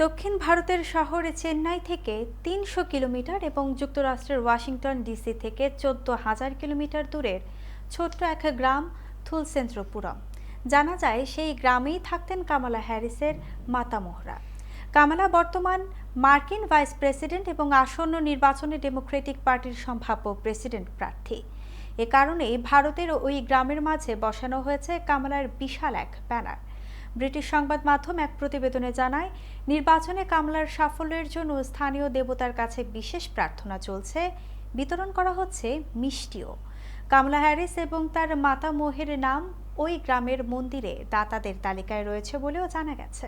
দক্ষিণ ভারতের শহর চেন্নাই থেকে তিনশো কিলোমিটার এবং যুক্তরাষ্ট্রের ওয়াশিংটন ডিসি থেকে চোদ্দ হাজার কিলোমিটার দূরের ছোট্ট এক গ্রাম থুলসেন্দ্রপুরম। জানা যায়, সেই গ্রামেই থাকতেন কামালা হ্যারিসের মাতামোহরা কামালা বর্তমান মার্কিন ভাইস প্রেসিডেন্ট এবং আসন্ন নির্বাচনে ডেমোক্রেটিক পার্টির সম্ভাব্য প্রেসিডেন্ট প্রার্থী। এ কারণেই ভারতের ওই গ্রামের মাঝে বসানো হয়েছে কামালার বিশাল এক ব্যানার। ব্রিটিশ সংবাদ মাধ্যম এক প্রতিবেদনে জানায়, নির্বাচনে কামলার সাফল্যের জন্য স্থানীয় দেবতার কাছে বিশেষ প্রার্থনা চলছে। বিতরণ করা হচ্ছে মিষ্টিও। কামলা হ্যারিস এবং তার মাতা মোহের নাম ওই গ্রামের মন্দিরে দাতাদের তালিকায় রয়েছে বলেও জানা গেছে।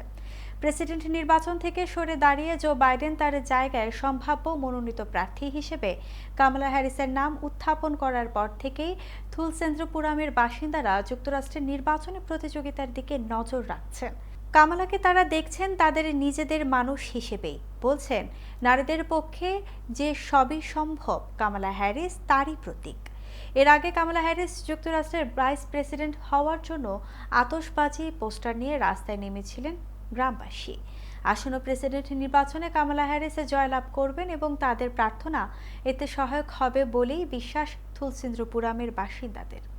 প্রেসিডেন্ট নির্বাচন থেকে সরে দাঁড়িয়ে জো বাইডেন তার জায়গায় সম্ভাব্য মনোনীত প্রার্থী হিসেবে কামলা হ্যারিসের নাম উত্থাপন করার পর থেকেই থুলসেন্দ্রপুরামের বাসিন্দারা যুক্তরাষ্ট্রের নির্বাচনী প্রতিযোগিতার দিকে নজর রাখছেন। কামালাকে তারা দেখছেন তাদের নিজেদের মানুষ হিসেবেই। বলছেন, নারীদের পক্ষে যে সবই সম্ভব কামালা হ্যারিস, তারই প্রতীক। এর আগে কামালা হ্যারিস যুক্তরাষ্ট্রের ভাইস প্রেসিডেন্ট হওয়ার জন্য আতশবাজি পোস্টার নিয়ে রাস্তায় নেমেছিলেন গ্রামবাসী। আসন্ন প্রেসিডেন্ট নির্বাচনে কামালা হ্যারিস জয়লাভ করবেন এবং তাদের প্রার্থনা এতে সহায়ক হবে বলেই বিশ্বাস থুলসিন্দ্রপুরামের বাসিন্দাদের।